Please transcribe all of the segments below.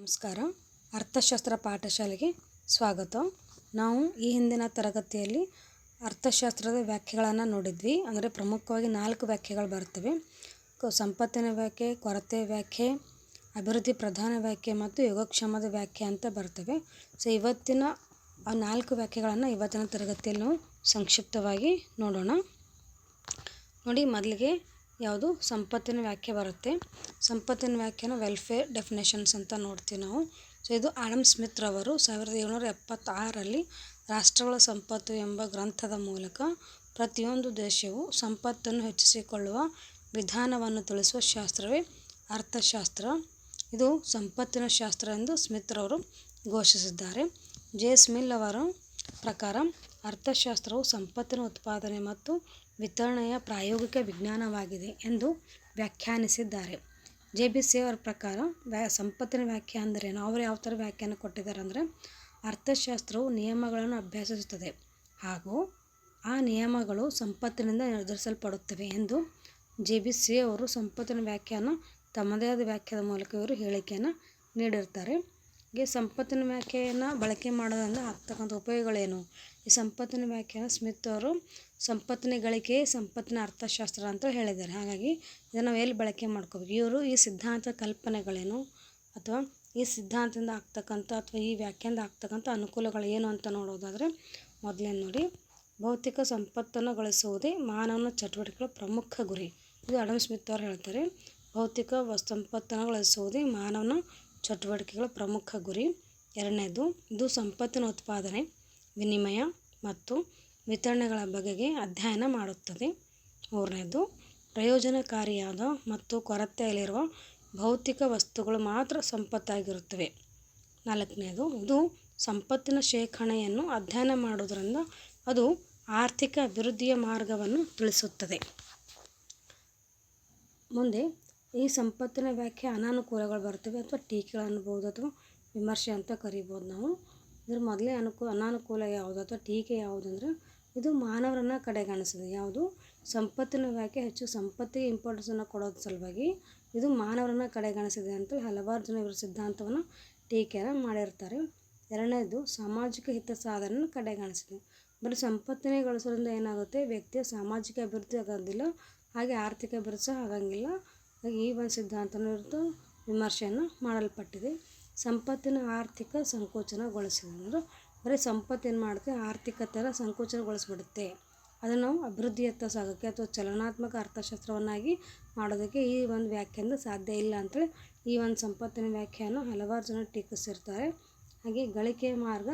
ನಮಸ್ಕಾರ. ಅರ್ಥಶಾಸ್ತ್ರ ಪಾಠಶಾಲೆಗೆ ಸ್ವಾಗತ. ನಾವು ಈ ಹಿಂದಿನ ತರಗತಿಯಲ್ಲಿ ಅರ್ಥಶಾಸ್ತ್ರದ ವ್ಯಾಖ್ಯೆಗಳನ್ನು ನೋಡಿದ್ವಿ. ಅಂದರೆ ಪ್ರಮುಖವಾಗಿ ನಾಲ್ಕು ವ್ಯಾಖ್ಯೆಗಳು ಬರ್ತವೆ. ಸಂಪತ್ತಿನ ವ್ಯಾಖ್ಯೆ, ಕೊರತೆ ವ್ಯಾಖ್ಯೆ, ಅಭಿವೃದ್ಧಿ ಪ್ರಧಾನ ವ್ಯಾಖ್ಯೆ ಮತ್ತು ಯೋಗಕ್ಷೇಮದ ವ್ಯಾಖ್ಯೆ ಅಂತ ಬರ್ತವೆ. ಸೊ ಇವತ್ತಿನ ಆ ನಾಲ್ಕು ವ್ಯಾಖ್ಯೆಗಳನ್ನು ಇವತ್ತಿನ ತರಗತಿಯಲ್ಲಿ ಸಂಕ್ಷಿಪ್ತವಾಗಿ ನೋಡೋಣ. ನೋಡಿ, ಮೊದಲಿಗೆ ಯಾವುದು? ಸಂಪತ್ತಿನ ವ್ಯಾಖ್ಯೆ ಬರುತ್ತೆ. ಸಂಪತ್ತಿನ ವ್ಯಾಖ್ಯಾನ ವೆಲ್ಫೇರ್ ಡೆಫಿನೇಷನ್ಸ್ ಅಂತ ನೋಡ್ತೀವಿ ನಾವು. ಸೊ ಇದು ಆಡಮ್ ಸ್ಮಿತ್ ರವರು ಸಾವಿರದ ಏಳ್ನೂರ ಎಪ್ಪತ್ತಾರರಲ್ಲಿ ರಾಷ್ಟ್ರಗಳ ಸಂಪತ್ತು ಎಂಬ ಗ್ರಂಥದ ಮೂಲಕ ಪ್ರತಿಯೊಂದು ದೇಶವು ಸಂಪತ್ತನ್ನು ಹೆಚ್ಚಿಸಿಕೊಳ್ಳುವ ವಿಧಾನವನ್ನು ತಿಳಿಸುವ ಶಾಸ್ತ್ರವೇ ಅರ್ಥಶಾಸ್ತ್ರ. ಇದು ಸಂಪತ್ತಿನ ಶಾಸ್ತ್ರ ಎಂದು ಸ್ಮಿತ್ ರವರು ಘೋಷಿಸಿದ್ದಾರೆ. ಜೆ. ಸ್ಮಿಲ್ ಅವರ ಪ್ರಕಾರ ಅರ್ಥಶಾಸ್ತ್ರವು ಸಂಪತ್ತಿನ ಉತ್ಪಾದನೆ ಮತ್ತು ವಿತರಣೆಯ ಪ್ರಾಯೋಗಿಕ ವಿಜ್ಞಾನವಾಗಿದೆ ಎಂದು ವ್ಯಾಖ್ಯಾನಿಸಿದ್ದಾರೆ. ಜೆ ಬಿ ಸಿ ಅವರ ಪ್ರಕಾರ ವ್ಯಾ, ಸಂಪತ್ತಿನ ವ್ಯಾಖ್ಯೆ ಅಂದರೇನು? ಅವರು ಯಾವ ಥರ ವ್ಯಾಖ್ಯಾನ ಕೊಟ್ಟಿದ್ದಾರೆ ಅಂದರೆ, ಅರ್ಥಶಾಸ್ತ್ರವು ನಿಯಮಗಳನ್ನು ಅಭ್ಯಾಸಿಸುತ್ತದೆ ಹಾಗೂ ಆ ನಿಯಮಗಳು ಸಂಪತ್ತಿನಿಂದ ನಿರ್ಧರಿಸಲ್ಪಡುತ್ತವೆ ಎಂದು ಜೆ ಬಿ ಸಿ ಅವರು ಸಂಪತ್ತಿನ ವ್ಯಾಖ್ಯಾನ ತಮ್ಮದೇ ಆದ ವ್ಯಾಖ್ಯಾನದ ಮೂಲಕ ಇವರು ಹೇಳಿಕೆಯನ್ನು ನೀಡಿರ್ತಾರೆ ಹೀಗೆ ಸಂಪತ್ತಿನ ವ್ಯಾಖ್ಯೆಯನ್ನು ಬಳಕೆ ಮಾಡೋದ್ರಿಂದ ಆಗ್ತಕ್ಕಂಥ ಉಪಯೋಗಗಳೇನು? ಈ ಸಂಪತ್ತಿನ ವ್ಯಾಖ್ಯಾನ ಸ್ಮಿತ್ ಅವರು ಸಂಪತ್ತಿನ ಗಳಿಕೆ, ಸಂಪತ್ತಿನ ಅರ್ಥಶಾಸ್ತ್ರ ಅಂತ ಹೇಳಿದ್ದಾರೆ. ಹಾಗಾಗಿ ಇದನ್ನು ನಾವು ಎಲ್ಲಿ ಬಳಕೆ ಮಾಡ್ಕೋಬೇಕು? ಇವರು ಈ ಸಿದ್ಧಾಂತ ಕಲ್ಪನೆಗಳೇನು? ಅಥವಾ ಈ ಸಿದ್ಧಾಂತದಿಂದ ಆಗ್ತಕ್ಕಂಥ ಅಥವಾ ಈ ವ್ಯಾಖ್ಯಾನದ ಆಗ್ತಕ್ಕಂಥ ಅನುಕೂಲಗಳು ಏನು ಅಂತ ನೋಡೋದಾದರೆ ಮೊದಲೇ ನೋಡಿ, ಭೌತಿಕ ಸಂಪತ್ತನ್ನು ಗಳಿಸುವುದೇ ಮಾನವನ ಚಟುವಟಿಕೆಗಳ ಪ್ರಮುಖ ಗುರಿ. ಇದು ಅಡಮ್ ಸ್ಮಿತ್ ಅವರು ಹೇಳ್ತಾರೆ. ಭೌತಿಕ ಸಂಪತ್ತನ್ನು ಗಳಿಸುವುದೇ ಮಾನವನ ಚಟುವಟಿಕೆಗಳ ಪ್ರಮುಖ ಗುರಿ. ಎರಡನೇದು, ಇದು ಸಂಪತ್ತಿನ ಉತ್ಪಾದನೆ, ವಿನಿಮಯ ಮತ್ತು ವಿತರಣೆಗಳ ಬಗೆಗೆ ಅಧ್ಯಯನ ಮಾಡುತ್ತದೆ. ಮೂರನೇದು, ಪ್ರಯೋಜನಕಾರಿಯಾದ ಮತ್ತು ಕೊರತೆಯಲ್ಲಿರುವ ಭೌತಿಕ ವಸ್ತುಗಳು ಮಾತ್ರ ಸಂಪತ್ತಾಗಿರುತ್ತವೆ. ನಾಲ್ಕನೇದು, ಇದು ಸಂಪತ್ತಿನ ಶೇಖರಣೆಯನ್ನು ಅಧ್ಯಯನ ಮಾಡುವುದರಿಂದ ಅದು ಆರ್ಥಿಕ ಅಭಿವೃದ್ಧಿಯ ಮಾರ್ಗವನ್ನು ತಿಳಿಸುತ್ತದೆ. ಮುಂದೆ ಈ ಸಂಪತ್ತಿನ ವ್ಯಾಖ್ಯೆ ಅನಾನುಕೂಲಗಳು ಬರ್ತವೆ ಅಥವಾ ಟೀಕೆಗಳು ಅನ್ಬೋದು ಅಥವಾ ವಿಮರ್ಶೆ ಅಂತ ಕರಿಬೋದು ನಾವು. ಇದ್ರ ಮೊದಲೇ ಅನುಕೂ, ಅನಾನುಕೂಲ ಯಾವುದು ಅಥವಾ ಟೀಕೆ ಯಾವುದಂದ್ರೆ ಇದು ಮಾನವರನ್ನು ಕಡೆಗಾಣಿಸೋದು ಯಾವುದು? ಸಂಪತ್ತಿನ ವ್ಯಾಖ್ಯೆ ಹೆಚ್ಚು ಸಂಪತ್ತಿಗೆ ಇಂಪಾರ್ಟೆನ್ಸನ್ನು ಕೊಡೋದ್ರ ಸಲುವಾಗಿ ಇದು ಮಾನವರನ್ನು ಕಡೆಗಾಣಿಸಿದೆ ಅಂತ ಹಲವಾರು ಜನ ಇವರ ಸಿದ್ಧಾಂತವನ್ನು ಟೀಕೆಯನ್ನು ಮಾಡಿರ್ತಾರೆ. ಎರಡನೇದು ಸಾಮಾಜಿಕ ಹಿತ ಸಾಧನೆಯನ್ನು ಕಡೆಗಾಣಿಸಿದೆ. ಬರೀ ಸಂಪತ್ತಿನ ಗಳಿಸೋದ್ರಿಂದ ಏನಾಗುತ್ತೆ? ವ್ಯಕ್ತಿಯ ಸಾಮಾಜಿಕ ಅಭಿವೃದ್ಧಿ ಆಗೋದಿಲ್ಲ, ಹಾಗೆ ಆರ್ಥಿಕ ಅಭಿವೃದ್ಧಿ ಸಹ ಆಗಂಗಿಲ್ಲ. ಹಾಗೆ ಈ ಒಂದು ಇರ್ತು ವಿಮರ್ಶೆಯನ್ನು ಮಾಡಲ್ಪಟ್ಟಿದೆ. ಸಂಪತ್ತಿನ ಆರ್ಥಿಕ ಸಂಕೋಚನಗೊಳಿಸಿದೆ ಅಂದರೆ ಬರೀ ಸಂಪತ್ತು ಏನು ಮಾಡುತ್ತೆ? ಆರ್ಥಿಕತೆನ ಸಂಕೋಚನಗೊಳಿಸ್ಬಿಡುತ್ತೆ. ಅದನ್ನು ನಾವು ಅಭಿವೃದ್ಧಿಯತ್ತ ಸಾಗೋಕ್ಕೆ ಅಥವಾ ಚಲನಾತ್ಮಕ ಅರ್ಥಶಾಸ್ತ್ರವನ್ನಾಗಿ ಮಾಡೋದಕ್ಕೆ ಈ ಒಂದು ವ್ಯಾಖ್ಯಾನದ ಸಾಧ್ಯ ಇಲ್ಲ ಅಂತೇಳಿ ಈ ಒಂದು ಸಂಪತ್ತಿನ ವ್ಯಾಖ್ಯಾನ ಹಲವಾರು ಜನ ಟೀಕಿಸಿರ್ತಾರೆ. ಹಾಗೆ ಗಳಿಕೆ ಮಾರ್ಗ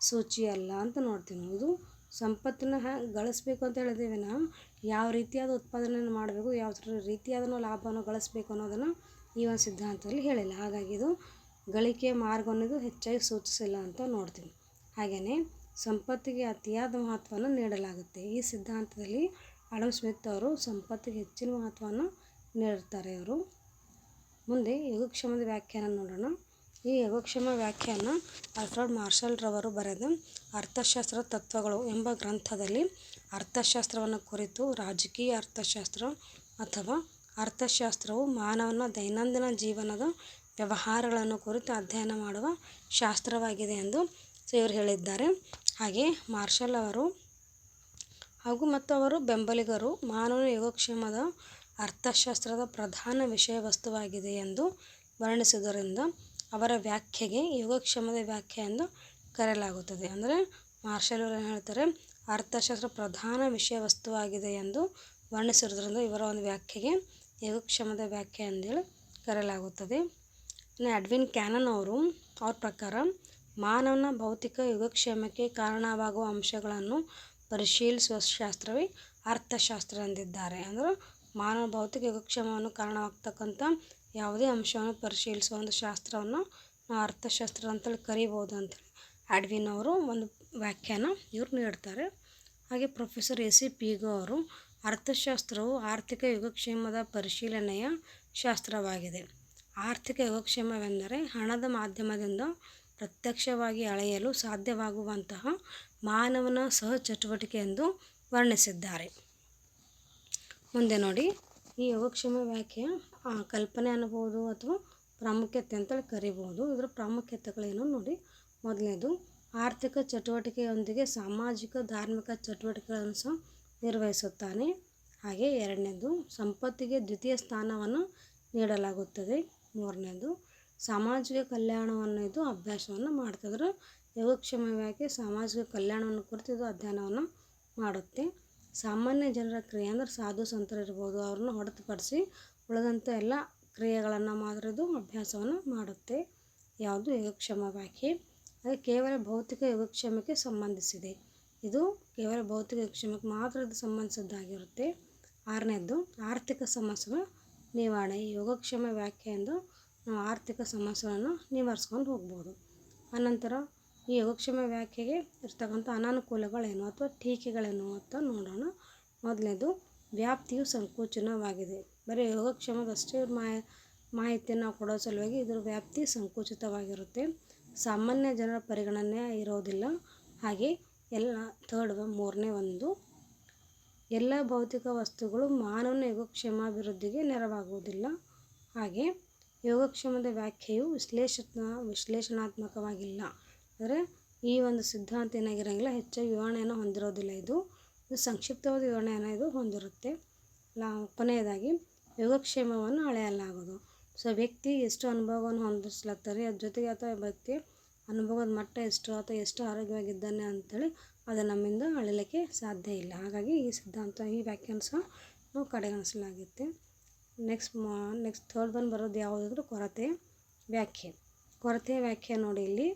ಸೂಚಿ ಅಲ್ಲ ಅಂತ ನೋಡ್ತೀವಿ ಇದು ಸಂಪತ್ತನ್ನು ಹ್ಯಾಂಗೆ ಗಳಿಸ್ಬೇಕು ಅಂತ ಹೇಳಿದ್ದೀವಿ ನಾವು. ಯಾವ ರೀತಿಯಾದ ಉತ್ಪಾದನೆಯನ್ನು ಮಾಡಬೇಕು, ಯಾವ ರೀತಿಯಾದ ಲಾಭವನ್ನು ಗಳಿಸ್ಬೇಕು ಅನ್ನೋದನ್ನು ಈ ಒಂದು ಸಿದ್ಧಾಂತದಲ್ಲಿ ಹೇಳಿಲ್ಲ. ಹಾಗಾಗಿ ಇದು ಗಳಿಕೆ ಮಾರ್ಗ ಅನ್ನೋದು ಹೆಚ್ಚಾಗಿ ಸೂಚಿಸಿಲ್ಲ ಅಂತ ನೋಡ್ತೀವಿ. ಹಾಗೆಯೇ ಸಂಪತ್ತಿಗೆ ಅತಿಯಾದ ಮಹತ್ವವನ್ನು ನೀಡಲಾಗುತ್ತೆ. ಈ ಸಿದ್ಧಾಂತದಲ್ಲಿ ಅಡಮ್ ಸ್ಮಿತ್ ಅವರು ಸಂಪತ್ತಿಗೆ ಹೆಚ್ಚಿನ ಮಹತ್ವವನ್ನು ನೀಡುತ್ತಾರೆ ಅವರು ಮುಂದೆ ಯೋಗಕ್ಷೇಮದ ವ್ಯಾಖ್ಯಾನ ನೋಡೋಣ. ಈ ಯೋಗಕ್ಷೇಮ ವ್ಯಾಖ್ಯಾನ ಆಲ್ಫ್ರೆಡ್ ಮಾರ್ಷಲ್ ರವರು ಬರೆದ ಅರ್ಥಶಾಸ್ತ್ರ ತತ್ವಗಳು ಎಂಬ ಗ್ರಂಥದಲ್ಲಿ ಅರ್ಥಶಾಸ್ತ್ರವನ್ನು ಕುರಿತು ರಾಜಕೀಯ ಅರ್ಥಶಾಸ್ತ್ರ ಅಥವಾ ಅರ್ಥಶಾಸ್ತ್ರವು ಮಾನವನ ದೈನಂದಿನ ಜೀವನದ ವ್ಯವಹಾರಗಳನ್ನು ಕುರಿತು ಅಧ್ಯಯನ ಮಾಡುವ ಶಾಸ್ತ್ರವಾಗಿದೆ ಎಂದು ಇವರು ಹೇಳಿದ್ದಾರೆ. ಹಾಗೆ ಮಾರ್ಷಲ್ ಅವರು ಹಾಗೂ ಮತ್ತು ಅವರು ಬೆಂಬಲಿಗರು ಮಾನವನ ಯೋಗಕ್ಷೇಮದ ಅರ್ಥಶಾಸ್ತ್ರದ ಪ್ರಧಾನ ವಿಷಯ ವಸ್ತುವಾಗಿದೆ ಎಂದು ವರ್ಣಿಸುವುದರಿಂದ ಅವರ ವ್ಯಾಖ್ಯೆಗೆ ಯೋಗಕ್ಷೇಮದ ವ್ಯಾಖ್ಯೆ ಎಂದು ಕರೆಯಲಾಗುತ್ತದೆ. ಅಂದರೆ, ಮಾರ್ಷಲ್ ಅವರು ಏನು ಹೇಳ್ತಾರೆ, ಅರ್ಥಶಾಸ್ತ್ರ ಪ್ರಧಾನ ವಿಷಯ ವಸ್ತುವಾಗಿದೆ ಎಂದು ವರ್ಣಿಸಿರೋದ್ರಿಂದ ಇವರ ಒಂದು ವ್ಯಾಖ್ಯೆಗೆ ಯೋಗಕ್ಷೇಮದ ವ್ಯಾಖ್ಯೆ ಅಂದೇಳಿ ಕರೆಯಲಾಗುತ್ತದೆ. ಇನ್ನು ಅಡ್ವಿನ್ ಕ್ಯಾನನ್ ಅವರು, ಅವ್ರ ಪ್ರಕಾರ ಮಾನವನ ಭೌತಿಕ ಯೋಗಕ್ಷೇಮಕ್ಕೆ ಕಾರಣವಾಗುವ ಅಂಶಗಳನ್ನು ಪರಿಶೀಲಿಸುವ ಶಾಸ್ತ್ರವೇ ಅರ್ಥಶಾಸ್ತ್ರ ಎಂದಿದ್ದಾರೆ. ಅಂದರೆ, ಮಾನವ ಭೌತಿಕ ಯೋಗಕ್ಷೇಮವನ್ನು ಕಾರಣವಾಗ್ತಕ್ಕಂಥ ಯಾವುದೇ ಅಂಶವನ್ನು ಪರಿಶೀಲಿಸುವ ಒಂದು ಶಾಸ್ತ್ರವನ್ನು ನಾವು ಅರ್ಥಶಾಸ್ತ್ರ ಅಂತೇಳಿ ಕರಿಬೋದು ಅಂತೇಳಿ ಆಡ್ವಿನ್ ಅವರು ಒಂದು ವ್ಯಾಖ್ಯಾನ ಇವ್ರು ನೀಡ್ತಾರೆ. ಹಾಗೆ ಪ್ರೊಫೆಸರ್ ಎ ಸಿ ಪಿಗೋ ಅವರು, ಅರ್ಥಶಾಸ್ತ್ರವು ಆರ್ಥಿಕ ಯೋಗಕ್ಷೇಮದ ಪರಿಶೀಲನೆಯ ಶಾಸ್ತ್ರವಾಗಿದೆ. ಆರ್ಥಿಕ ಯೋಗಕ್ಷೇಮವೆಂದರೆ ಹಣದ ಮಾಧ್ಯಮದಿಂದ ಪ್ರತ್ಯಕ್ಷವಾಗಿ ಅಳೆಯಲು ಸಾಧ್ಯವಾಗುವಂತಹ ಮಾನವನ ಸಹಚಟುವಟಿಕೆ ಎಂದು ವರ್ಣಿಸಿದ್ದಾರೆ. ಮುಂದೆ ನೋಡಿ. ಈ ಯೋಗಕ್ಷೇಮ ವ್ಯಾಖ್ಯೆ ಕಲ್ಪನೆ ಅನ್ಬೋದು ಅಥವಾ ಪ್ರಾಮುಖ್ಯತೆ ಅಂತೇಳಿ ಕರಿಬೋದು. ಇದರ ಪ್ರಾಮುಖ್ಯತೆಗಳೇನು ನೋಡಿ? ಮೊದಲನೇದು, ಆರ್ಥಿಕ ಚಟುವಟಿಕೆಯೊಂದಿಗೆ ಸಾಮಾಜಿಕ ಧಾರ್ಮಿಕ ಚಟುವಟಿಕೆಗಳನ್ನು ಸಹ ನಿರ್ವಹಿಸುತ್ತಾನೆ. ಹಾಗೆ ಎರಡನೇದು, ಸಂಪತ್ತಿಗೆ ದ್ವಿತೀಯ ಸ್ಥಾನವನ್ನು ನೀಡಲಾಗುತ್ತದೆ. ಮೂರನೇದು, ಸಾಮಾಜಿಕ ಕಲ್ಯಾಣವನ್ನು ಇದು ಅಭ್ಯಾಸವನ್ನು ಮಾಡ್ತಿದ್ರೆ ಯೋಗಕ್ಷೇಮ ವ್ಯಾಖ್ಯೆ ಸಾಮಾಜಿಕ ಕಲ್ಯಾಣವನ್ನು ಕುರಿತು ಇದು ಅಧ್ಯಯನವನ್ನು ಮಾಡುತ್ತೆ. ಸಾಮಾನ್ಯ ಜನರ ಕ್ರಿಯೆ ಅಂದ್ರೆ ಸಾಧು ಸಂತರು ಇರ್ಬೋದು, ಅವ್ರನ್ನ ಹೊರತುಪಡಿಸಿ ಉಳಿದಂಥ ಎಲ್ಲ ಕ್ರಿಯೆಗಳನ್ನು ಮಾತ್ರ ಇದು ಅಭ್ಯಾಸವನ್ನು ಮಾಡುತ್ತೆ. ಯಾವುದು ಯೋಗಕ್ಷೇಮ ವ್ಯಾಖ್ಯೆ? ಅದು ಕೇವಲ ಭೌತಿಕ ಯೋಗಕ್ಷೇಮಕ್ಕೆ ಸಂಬಂಧಿಸಿದೆ. ಇದು ಕೇವಲ ಭೌತಿಕ ಯೋಗಕ್ಷೇಮಕ್ಕೆ ಮಾತ್ರ ಸಂಬಂಧಿಸಿದ್ದಾಗಿರುತ್ತೆ. ಆರನೇದು ಆರ್ಥಿಕ ಸಮಸ್ಯೆಗಳ ನಿವಾರಣೆ. ಯೋಗಕ್ಷಮ ವ್ಯಾಖ್ಯೆಯಿಂದ ನಾವು ಆರ್ಥಿಕ ಸಮಸ್ಯೆಗಳನ್ನು ನಿವಾರಿಸ್ಕೊಂಡು ಹೋಗ್ಬೋದು. ಆನಂತರ ಯೋಗಕ್ಷೇಮ ವ್ಯಾಖ್ಯೆಗೆ ಇರ್ತಕ್ಕಂಥ ಅನಾನುಕೂಲಗಳೇನು ಅಥವಾ ಟೀಕೆಗಳೇನು ಅಂತ ನೋಡೋಣ. ಮೊದಲನೇದು, ವ್ಯಾಪ್ತಿಯು ಸಂಕುಚನವಾಗಿದೆ. ಬರೀ ಯೋಗಕ್ಷೇಮದಷ್ಟೇ ಮಾಹಿತಿಯನ್ನು ಕೊಡೋ ಸಲುವಾಗಿ ಇದರ ವ್ಯಾಪ್ತಿ ಸಂಕುಚಿತವಾಗಿರುತ್ತೆ. ಸಾಮಾನ್ಯ ಜನರ ಪರಿಗಣನೆ ಇರೋದಿಲ್ಲ. ಹಾಗೆ ಎಲ್ಲ ಥರ್ಡ್ ಮೂರನೇ ಒಂದು, ಎಲ್ಲ ಭೌತಿಕ ವಸ್ತುಗಳು ಮಾನವನ ಯೋಗಕ್ಷೇಮಾಭಿವೃದ್ಧಿಗೆ ನೆರವಾಗುವುದಿಲ್ಲ. ಹಾಗೆ ಯೋಗಕ್ಷೇಮದ ವ್ಯಾಖ್ಯೆಯು ವಿಶ್ಲೇಷಣ ವಿಶ್ಲೇಷಣಾತ್ಮಕವಾಗಿಲ್ಲ. ಅಂದರೆ ಈ ಒಂದು ಸಿದ್ಧಾಂತ ಏನಾಗಿರೋಂಗಿಲ್ಲ ಹೆಚ್ಚಾಗಿ ವಿವರಣೆಯನ್ನು ಹೊಂದಿರೋದಿಲ್ಲ ಇದು. ಇದು ಸಂಕ್ಷಿಪ್ತವಾದ ವಿವರಣೆಯನ್ನು ಇದು ಹೊಂದಿರುತ್ತೆ. ಲಾ, ಕೊನೆಯದಾಗಿ, ಯೋಗಕ್ಷೇಮವನ್ನು ಅಳೆಯಲಾಗೋದು ಸೊ, ವ್ಯಕ್ತಿ ಎಷ್ಟು ಅನುಭವವನ್ನು ಹೊಂದಿಸ್ಲಾಗ್ತಾರೆ ಅದ್ರ ಜೊತೆಗೆ ಅಥವಾ ವ್ಯಕ್ತಿ ಅನುಭವದ ಮಟ್ಟ ಎಷ್ಟು ಅಥವಾ ಎಷ್ಟು ಆರೋಗ್ಯವಾಗಿದ್ದಾನೆ ಅಂತೇಳಿ ಅದು ನಮ್ಮಿಂದ ಅಳಿಲಿಕ್ಕೆ ಸಾಧ್ಯ ಇಲ್ಲ. ಹಾಗಾಗಿ ಈ ಸಿದ್ಧಾಂತ, ಈ ವ್ಯಾಖ್ಯಾನ ಸಹ ನಾವು ಕಡೆಗಣಿಸಲಾಗುತ್ತೆ. ನೆಕ್ಸ್ಟ್ ಮಾ, ನೆಕ್ಸ್ಟ್ ಥರ್ಡ್ ಬಂದು ಬರೋದು ಯಾವುದಾದ್ರೂ ಕೊರತೆ ವ್ಯಾಖ್ಯೆ. ಕೊರತೆ ವ್ಯಾಖ್ಯೆ ನೋಡಿ ಇಲ್ಲಿ.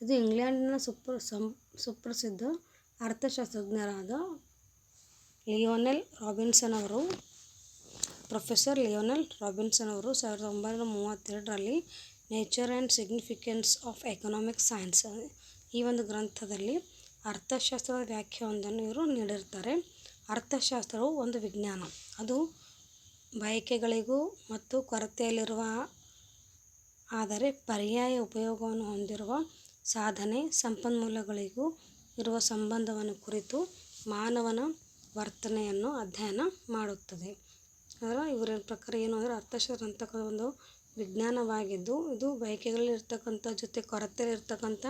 ಇದು ಇಂಗ್ಲೆಂಡಿನ ಸುಪ್ರ ಸಂ ಸುಪ್ರಸಿದ್ಧ ಅರ್ಥಶಾಸ್ತ್ರಜ್ಞರಾದ ಲಿಯೋನೆಲ್ ರಾಬಿನ್ಸನ್ ಅವರು. ಪ್ರೊಫೆಸರ್ ಲಿಯೋನೆಲ್ ರಾಬಿನ್ಸನ್ ಅವರು ಸಾವಿರದ ಒಂಬೈನೂರ ಮೂವತ್ತೆರಡರಲ್ಲಿ nature and significance of economic science ಈ ಒಂದು ಗ್ರಂಥದಲ್ಲಿ ಅರ್ಥಶಾಸ್ತ್ರದ ವ್ಯಾಖ್ಯಾನವನ್ನು ಇವರು ನೀಡಿರ್ತಾರೆ ಅರ್ಥಶಾಸ್ತ್ರವು ಒಂದು ವಿಜ್ಞಾನ. ಅದು ಬಯಕೆಗಳಿಗೂ ಮತ್ತು ಕೊರತೆಯಲ್ಲಿರುವ ಆದರೆ ಪರ್ಯಾಯ ಉಪಯೋಗವನ್ನು ಹೊಂದಿರುವ ಸಾಧನೆ ಸಂಪನ್ಮೂಲಗಳಿಗೂ ಇರುವ ಸಂಬಂಧವನ್ನು ಕುರಿತು ಮಾನವನ ವರ್ತನೆಯನ್ನು ಅಧ್ಯಯನ ಮಾಡುತ್ತದೆ. ಅದರ ಇವರ ಪ್ರಕಾರ ಏನು ಅಂದರೆ ಅರ್ಥಶಾಸ್ತ್ರ ಅಂತಕ್ಕಂಥ ಒಂದು ವಿಜ್ಞಾನವಾಗಿದ್ದು, ಇದು ಬಯಕೆಗಳಲ್ಲಿರ್ತಕ್ಕಂಥ ಜೊತೆ ಕೊರತೆಯಲ್ಲಿರ್ತಕ್ಕಂಥ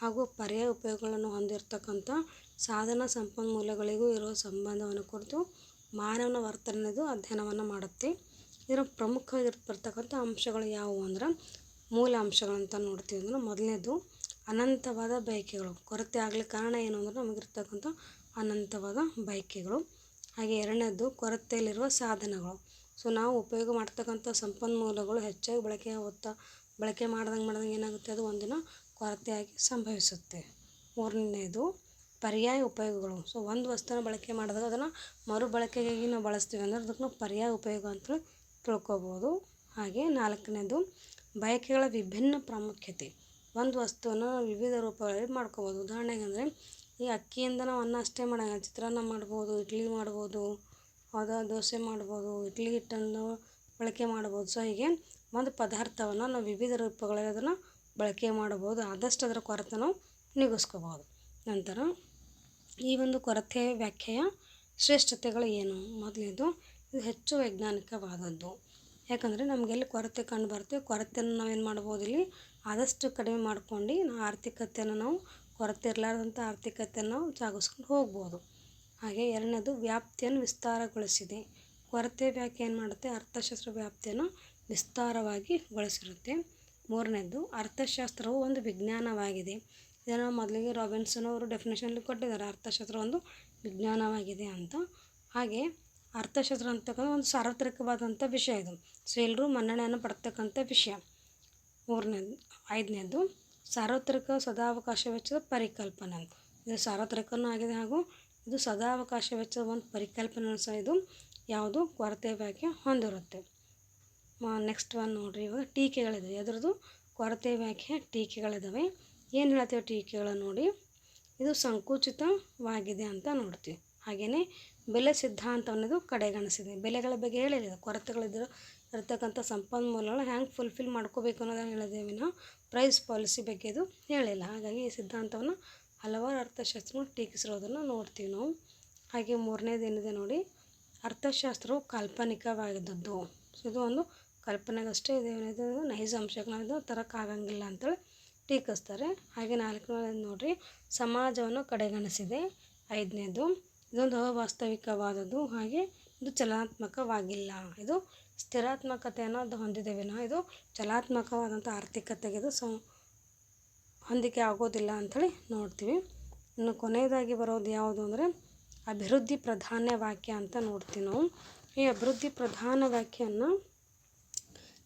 ಹಾಗೂ ಪರ್ಯಾಯ ಉಪಯೋಗಗಳನ್ನು ಹೊಂದಿರತಕ್ಕಂಥ ಸಾಧನ ಸಂಪನ್ಮೂಲಗಳಿಗೂ ಇರುವ ಸಂಬಂಧವನ್ನು ಕುರಿತು ಮಾನವನ ವರ್ತನೆದು ಅಧ್ಯಯನವನ್ನು ಮಾಡುತ್ತೆ. ಇದರ ಪ್ರಮುಖವಾಗಿ ಬರ್ತಕ್ಕಂಥ ಅಂಶಗಳು ಯಾವುವು ಅಂದ್ರೆ ಮೂಲ ಅಂಶಗಳಂತ ನೋಡ್ತೀವಿ ಅಂದ್ರೆ ಮೊದಲನೇದು ಅನಂತವಾದ ಬಯಕೆಗಳು. ಕೊರತೆ ಆಗ್ಲಿಕ್ಕೆ ಕಾರಣ ಏನು ಅಂದ್ರೆ ನಮಗಿರ್ತಕ್ಕಂಥ ಅನಂತವಾದ ಬಯಕೆಗಳು. ಹಾಗೆ ಎರಡನೇದು ಕೊರತೆಯಲ್ಲಿರುವ ಸಾಧನಗಳು. ಸೊ ನಾವು ಉಪಯೋಗ ಮಾಡ್ತಕ್ಕಂಥ ಸಂಪನ್ಮೂಲಗಳು ಹೆಚ್ಚಾಗಿ ಬಳಕೆ ಆಗುತ್ತಾ, ಬಳಕೆ ಮಾಡ್ದಂಗೆ ಮಾಡ್ದಂಗೆ ಏನಾಗುತ್ತೆ? ಅದು ಒಂದಿನ ಕೊರತೆಯಾಗಿ ಸಂಭವಿಸುತ್ತೆ. ಮೂರನೇದು ಪರ್ಯಾಯ ಉಪಯೋಗಗಳು. ಸೊ ಒಂದು ವಸ್ತುನ ಬಳಕೆ ಮಾಡಿದಾಗ ಅದನ್ನು ಮರುಬಳಕೆಗಾಗಿ ನಾವು ಬಳಸ್ತೀವಿ ಅಂದ್ರೆ ಅದಕ್ಕೆ ನಾವು ಪರ್ಯಾಯ ಉಪಯೋಗ ಅಂತೇಳಿ ತಿಳ್ಕೊಬೋದು. ಹಾಗೆ ನಾಲ್ಕನೇದು ಬಯಕೆಗಳ ವಿಭಿನ್ನ ಪ್ರಾಮುಖ್ಯತೆ. ಒಂದು ವಸ್ತುವನ್ನು ವಿವಿಧ ರೂಪಗಳಲ್ಲಿ ಮಾಡ್ಕೋಬೋದು. ಉದಾಹರಣೆಗೆ ಅಂದರೆ, ಈ ಅಕ್ಕಿಯಿಂದ ನಾವು ಅನ್ನ ಅಷ್ಟೇ ಮಾಡೋಂಗಿಲ್ಲ. ಚಿತ್ರಾನ್ನ ಮಾಡ್ಬೋದು, ಇಡ್ಲಿ ಮಾಡ್ಬೋದು ಅದು ದೋಸೆ ಮಾಡ್ಬೋದು, ಇಡ್ಲಿ ಹಿಟ್ಟನ್ನು ಬಳಕೆ ಮಾಡ್ಬೋದು. ಸೊ ಹೀಗೆ ಒಂದು ಪದಾರ್ಥವನ್ನು ನಾವು ವಿವಿಧ ರೂಪಗಳಲ್ಲಿ ಅದನ್ನು ಬಳಕೆ ಮಾಡ್ಬೋದು ಆದಷ್ಟು ಅದರ ಕೊರತೆ ನಾವು ನೀಗಿಸ್ಕೋಬೋದು. ನಂತರ, ಈ ಒಂದು ಕೊರತೆ ವ್ಯಾಖ್ಯೆಯ ಶ್ರೇಷ್ಠತೆಗಳು ಏನು? ಮೊದಲನೇದು, ಇದು ಹೆಚ್ಚು ವೈಜ್ಞಾನಿಕವಾದದ್ದು. ಯಾಕಂದರೆ ನಮಗೆಲ್ಲಿ ಕೊರತೆ ಕಂಡು ಬರುತ್ತೆ, ಕೊರತೆಯನ್ನು ನಾವೇನು ಮಾಡ್ಬೋದು ಇಲ್ಲಿ? ಆದಷ್ಟು ಕಡಿಮೆ ಮಾಡ್ಕೊಂಡು ನಾವು ಆರ್ಥಿಕತೆಯನ್ನು ನಾವು ಕೊರತೆ ಇರಲಾರ್ದಂಥ ಆರ್ಥಿಕತೆಯನ್ನು ನಾವು ಸಾಗಿಸ್ಕೊಂಡು ಹೋಗ್ಬೋದು. ಹಾಗೆ ಎರಡನೇದು ವ್ಯಾಪ್ತಿಯನ್ನು ವಿಸ್ತಾರಗೊಳಿಸಿದೆ. ಕೊರತೆ ವ್ಯಾಖ್ಯೆ ಏನು ಮಾಡುತ್ತೆ? ಅರ್ಥಶಾಸ್ತ್ರ ವ್ಯಾಪ್ತಿಯನ್ನು ವಿಸ್ತಾರವಾಗಿ ಗೊಳಿಸಿರುತ್ತೆ. ಮೂರನೇದು ಅರ್ಥಶಾಸ್ತ್ರವು ಒಂದು ವಿಜ್ಞಾನವಾಗಿದೆ. ಇದನ್ನು ಮೊದಲಿಗೆ ರಾಬಿನ್ಸನ್ ಅವರು ಡೆಫಿನೇಷನಲ್ಲಿ ಕೊಟ್ಟಿದ್ದಾರೆ. ಅರ್ಥಶಾಸ್ತ್ರ ಒಂದು ವಿಜ್ಞಾನವಾಗಿದೆ ಅಂತ. ಹಾಗೆ ಅರ್ಥಶಾಸ್ತ್ರ ಅಂತಕ್ಕಂಥ ಒಂದು ಸಾರ್ವತ್ರಿಕವಾದಂಥ ವಿಷಯ ಇದು. ಸೊ ಎಲ್ಲರೂ ಮನ್ನಣೆಯನ್ನು ಪಡ್ತಕ್ಕಂಥ ವಿಷಯ. ಮೂರನೇದು ಐದನೇದು, ಸಾರ್ವತ್ರಿಕ ಸದಾವಕಾಶ ವೆಚ್ಚದ ಪರಿಕಲ್ಪನೆ ಇದು ಸಾರ್ವತ್ರಿಕನೂ ಆಗಿದೆ ಹಾಗೂ ಇದು ಸದಾವಕಾಶ ವೆಚ್ಚದ ಒಂದು ಪರಿಕಲ್ಪನೆ ಸಹ ಇದು ಯಾವುದು ಕೊರತೆ ವ್ಯಾಖ್ಯೆ ಹೊಂದಿರುತ್ತೆ. ನೆಕ್ಸ್ಟ್ ಒನ್ ನೋಡಿರಿ ಇವಾಗ ಟೀಕೆಗಳಿದೆ. ಅದರದ್ದು ಕೊರತೆ ವ್ಯಾಖ್ಯೆ ಟೀಕೆಗಳಿದ್ದಾವೆ ಏನು ಹೇಳ್ತೇವೆ ಟೀಕೆಗಳನ್ನು ನೋಡಿ. ಇದು ಸಂಕುಚಿತವಾಗಿದೆ ಅಂತ ನೋಡ್ತೀವಿ. ಹಾಗೆಯೇ ಬೆಲೆ ಸಿದ್ಧಾಂತವನ್ನದು ಕಡೆಗಣಿಸಿದೆ. ಬೆಲೆಗಳ ಬಗ್ಗೆ ಹೇಳಿದೆ ಕೊರತೆಗಳಿದ್ದರೂ ಇರತಕ್ಕಂಥ ಸಂಪನ್ಮೂಲಗಳು ಹ್ಯಾಂಗೆ ಫುಲ್ಫಿಲ್ ಮಾಡ್ಕೋಬೇಕು ಅನ್ನೋದನ್ನು ಹೇಳಿದೆ ನಾವು ಪ್ರೈಸ್ ಪಾಲಿಸಿ ಬಗ್ಗೆ ಇದು ಹೇಳಿಲ್ಲ. ಹಾಗಾಗಿ ಈ ಸಿದ್ಧಾಂತವನ್ನು ಹಲವಾರು ಅರ್ಥಶಾಸ್ತ್ರಗಳು ಟೀಕಿಸಿರೋದನ್ನು ನೋಡ್ತೀವಿ ನಾವು. ಹಾಗೆ ಮೂರನೇದು ಏನಿದೆ ನೋಡಿ, ಅರ್ಥಶಾಸ್ತ್ರವು ಕಾಲ್ಪನಿಕವಾಗಿದ್ದದ್ದು. ಸೊ ಇದು ಒಂದು ಕಲ್ಪನೆಗಷ್ಟೇ ಇದೆ. ಇದು ನೈಜ ಅಂಶಗಳನ್ನ ತರೋಕ್ಕಾಗಂಗಿಲ್ಲ ಅಂತೇಳಿ ಟೀಕಿಸ್ತಾರೆ. ಹಾಗೆ ನಾಲ್ಕನೇದು ನೋಡಿರಿ, ಸಮಾಜವನ್ನು ಕಡೆಗಣಿಸಿದೆ. ಐದನೇದು ಇದೊಂದು ಅವಾಸ್ತವಿಕವಾದದ್ದು, ಹಾಗೆ ಇದು ಚಲನಾತ್ಮಕವಾಗಿಲ್ಲ. ಇದು ಸ್ಥಿರಾತ್ಮಕತೆಯನ್ನು ಅದು ಹೊಂದಿದೆ ವಿನಃ. ಇದು ಚಲಾತ್ಮಕವಾದಂಥ ಆರ್ಥಿಕತೆಗೆ ಇದು ಸಂ, ಹೊಂದಿಕೆ ಆಗೋದಿಲ್ಲ ಅಂಥೇಳಿ ನೋಡ್ತೀವಿ. ಇನ್ನು ಕೊನೆಯದಾಗಿ ಬರೋದು ಯಾವುದು ಅಂದರೆ, ಅಭಿವೃದ್ಧಿ ಪ್ರಧಾನ ವಾಕ್ಯ ಅಂತ ನೋಡ್ತೀವಿ ನಾವು. ಈ ಅಭಿವೃದ್ಧಿ ಪ್ರಧಾನ ವಾಕ್ಯವನ್ನು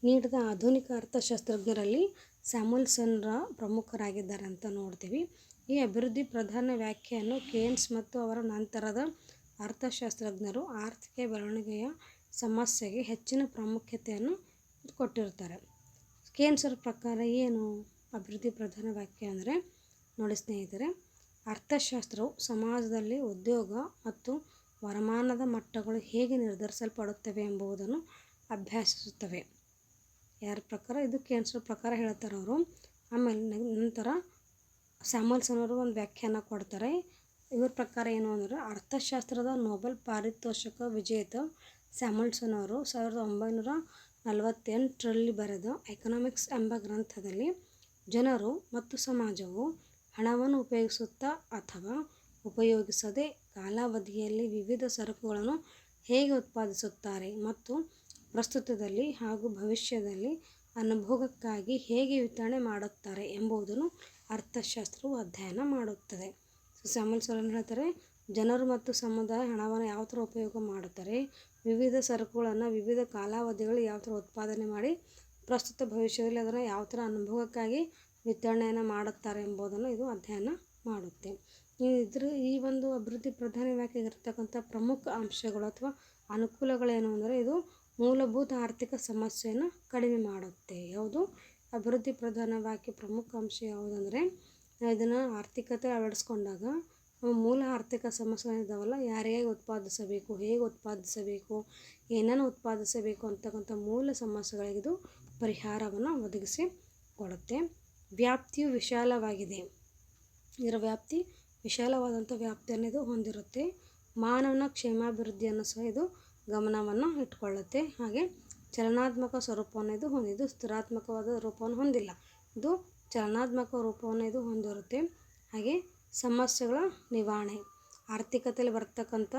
ನೀಡಿದ ಆಧುನಿಕ ಅರ್ಥಶಾಸ್ತ್ರಜ್ಞರಲ್ಲಿ ಸ್ಯಾಮುಲ್ಸನ್ರ ಪ್ರಮುಖರಾಗಿದ್ದಾರೆ ಅಂತ ನೋಡ್ತೀವಿ. ಈ ಅಭಿವೃದ್ಧಿ ಪ್ರಧಾನ ವ್ಯಾಖ್ಯೆಯನ್ನು ಕೇನ್ಸ್ ಮತ್ತು ಅವರ ನಂತರದ ಅರ್ಥಶಾಸ್ತ್ರಜ್ಞರು ಆರ್ಥಿಕ ಬೆಳವಣಿಗೆಯ ಸಮಸ್ಯೆಗೆ ಹೆಚ್ಚಿನ ಪ್ರಾಮುಖ್ಯತೆಯನ್ನು ಕೊಟ್ಟಿರ್ತಾರೆ ಕೇನ್ಸರ ಪ್ರಕಾರ ಏನು? ಅಭಿವೃದ್ಧಿ ಪ್ರಧಾನ ವಾಕ್ಯ ಅಂದರೆ, ನೋಡಿ ಸ್ನೇಹಿತರೆ, ಅರ್ಥಶಾಸ್ತ್ರವು ಸಮಾಜದಲ್ಲಿ ಉದ್ಯೋಗ ಮತ್ತು ವರಮಾನದ ಮಟ್ಟಗಳು ಹೇಗೆ ನಿರ್ಧರಿಸಲ್ಪಡುತ್ತವೆ ಎಂಬುದನ್ನು ಅಭ್ಯಾಸಿಸುತ್ತವೆ. ಯಾರ ಪ್ರಕಾರ? ಇದು ಕೇನ್ಸರ್ ಪ್ರಕಾರ ಹೇಳ್ತಾರೆ ಅವರು. ಆಮೇಲೆ ನಂತರ ಸ್ಯಾಮಲ್ಸನ್ ಅವರು ಒಂದು ವ್ಯಾಖ್ಯಾನ ಕೊಡ್ತಾರೆ. ಇವ್ರ ಪ್ರಕಾರ ಏನು ಅಂದರೆ, ಅರ್ಥಶಾಸ್ತ್ರದ ನೊಬೆಲ್ ಪಾರಿತೋಷಕ ವಿಜೇತ ಸ್ಯಾಮಲ್ಸನ್ ಅವರು ಸಾವಿರದ ಒಂಬೈನೂರ ನಲವತ್ತೆಂಟರಲ್ಲಿ ಬರೆದ ಎಕನಾಮಿಕ್ಸ್ ಎಂಬ ಗ್ರಂಥದಲ್ಲಿ, ಜನರು ಮತ್ತು ಸಮಾಜವು ಹಣವನ್ನು ಉಪಯೋಗಿಸುತ್ತಾ ಅಥವಾ ಉಪಯೋಗಿಸದೆ ಕಾಲಾವಧಿಯಲ್ಲಿ ವಿವಿಧ ಸರಕುಗಳನ್ನು ಹೇಗೆ ಉತ್ಪಾದಿಸುತ್ತಾರೆ ಮತ್ತು ಪ್ರಸ್ತುತದಲ್ಲಿ ಹಾಗೂ ಭವಿಷ್ಯದಲ್ಲಿ ಅನುಭೋಗಕ್ಕಾಗಿ ಹೇಗೆ ವಿತರಣೆ ಮಾಡುತ್ತಾರೆ ಎಂಬುದನ್ನು ಅರ್ಥಶಾಸ್ತ್ರವು ಅಧ್ಯಯನ ಮಾಡುತ್ತದೆ. ಸೊ ಸ್ಯಾಮಲ್ಸನ್ ಹೇಳ್ತಾರೆ, ಜನರು ಮತ್ತು ಸಮುದಾಯ ಹಣವನ್ನು ಯಾವ ಥರ ಉಪಯೋಗ ಮಾಡುತ್ತಾರೆ? ವಿವಿಧ ಸರಕುಗಳನ್ನು, ವಿವಿಧ ಕಾಲಾವಧಿಗಳು ಯಾವ ಥರ ಉತ್ಪಾದನೆ ಮಾಡಿ ಪ್ರಸ್ತುತ ಭವಿಷ್ಯದಲ್ಲಿ ಅದನ್ನು ಯಾವ ಥರ ಅನುಭವಕ್ಕಾಗಿ ವಿತರಣೆಯನ್ನು ಮಾಡುತ್ತಾರೆ ಎಂಬುದನ್ನು ಇದು ಅಧ್ಯಯನ ಮಾಡುತ್ತೆ. ಇದ್ರ, ಈ ಒಂದು ಅಭಿವೃದ್ಧಿ ಪ್ರಧಾನ ಇರತಕ್ಕಂಥ ಪ್ರಮುಖ ಅಂಶಗಳು ಅಥವಾ ಅನುಕೂಲಗಳೇನು ಅಂದರೆ, ಇದು ಮೂಲಭೂತ ಆರ್ಥಿಕ ಸಮಸ್ಯೆಯನ್ನು ಕಡಿಮೆ ಮಾಡುತ್ತೆ. ಯಾವುದು? ಅಭಿವೃದ್ಧಿ ಪ್ರಧಾನ ವಾಕ್ಯ ಪ್ರಮುಖ ಅಂಶ ಯಾವುದಂದರೆ ಇದನ್ನು ಆರ್ಥಿಕತೆ ಅಳವಡಿಸ್ಕೊಂಡಾಗ ಮೂಲ ಆರ್ಥಿಕ ಸಮಸ್ಯೆಗಳಿದ್ದಾವಲ್ಲ ಯಾರ್ಯಾಗ ಉತ್ಪಾದಿಸಬೇಕು, ಹೇಗೆ ಉತ್ಪಾದಿಸಬೇಕು ಏನನ್ನು ಉತ್ಪಾದಿಸಬೇಕು ಅಂತಕ್ಕಂಥ ಮೂಲ ಸಮಸ್ಯೆಗಳಿಗೆ ಇದು ಪರಿಹಾರವನ್ನು ಒದಗಿಸಿ ಕೊಡುತ್ತೆ. ವ್ಯಾಪ್ತಿಯು ವಿಶಾಲವಾಗಿದೆ. ಇದರ ವ್ಯಾಪ್ತಿ ವಿಶಾಲವಾದಂಥ ವ್ಯಾಪ್ತಿಯನ್ನು ಇದು ಹೊಂದಿರುತ್ತೆ. ಮಾನವನ ಕ್ಷೇಮಾಭಿವೃದ್ಧಿಯನ್ನು ಸಹ ಇದು ಗಮನವನ್ನು ಇಟ್ಕೊಳ್ಳುತ್ತೆ. ಹಾಗೆ ಚಲನಾತ್ಮಕ ಸ್ವರೂಪವನ್ನು ಇದು ಹೊಂದಿದ್ದು, ಸ್ಥಿರಾತ್ಮಕವಾದ ರೂಪವನ್ನು ಹೊಂದಿಲ್ಲ. ಇದು ಚಲನಾತ್ಮಕ ರೂಪವನ್ನು ಇದು ಹೊಂದಿರುತ್ತೆ. ಹಾಗೆ ಸಮಸ್ಯೆಗಳ ನಿವಾರಣೆ. ಆರ್ಥಿಕತೆಯಲ್ಲಿ ಬರ್ತಕ್ಕಂಥ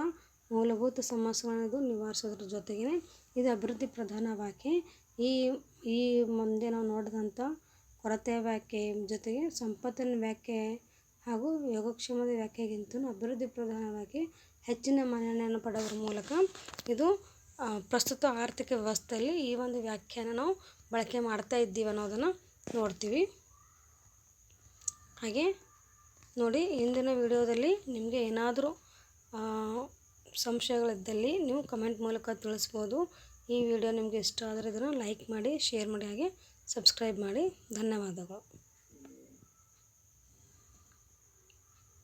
ಮೂಲಭೂತ ಸಮಸ್ಯೆಗಳನ್ನು ಇದು ನಿವಾರಿಸೋದ್ರ ಜೊತೆಗೆ ಇದು ಅಭಿವೃದ್ಧಿ ಪ್ರಧಾನ ವಾಕ್ಯ. ಈ ಈ ಮುಂದೆ ನಾವು ನೋಡಿದಂಥ ಕೊರತೆ ವ್ಯಾಖ್ಯೆ ಜೊತೆಗೆ ಸಂಪತ್ತಿನ ವ್ಯಾಖ್ಯೆ ಹಾಗೂ ಯೋಗಕ್ಷೇಮದ ವ್ಯಾಖ್ಯೆಗಿಂತ ಅಭಿವೃದ್ಧಿ ಪ್ರಧಾನವಾಗಿ ಹೆಚ್ಚಿನ ಮನ್ನಣೆಯನ್ನು ಪಡೆಯೋದ್ರ ಮೂಲಕ ಇದು ಪ್ರಸ್ತುತ ಆರ್ಥಿಕ ವ್ಯವಸ್ಥೆಯಲ್ಲಿ ಈ ಒಂದು ವ್ಯಾಖ್ಯಾನ ನಾವು ಬಳಕೆ ಮಾಡ್ತಾ ಇದ್ದೀವಿ ಅನ್ನೋದನ್ನು ನೋಡ್ತೀವಿ. ಹಾಗೆ ನೋಡಿ ಇಂದಿನ ವಿಡಿಯೋದಲ್ಲಿ ನಿಮಗೆ ಏನಾದರೂ ಸಂಶಯಗಳಿದ್ದಲ್ಲಿ ನೀವು ಕಮೆಂಟ್ ಮೂಲಕ ತಿಳಿಸ್ಬೋದು. ಈ ವಿಡಿಯೋ ನಿಮಗೆ ಇಷ್ಟ ಆದರೆ ಇದನ್ನು ಲೈಕ್ ಮಾಡಿ, ಶೇರ್ ಮಾಡಿ, ಹಾಗೆ ಸಬ್ಸ್ಕ್ರೈಬ್ ಮಾಡಿ. ಧನ್ಯವಾದಗಳು.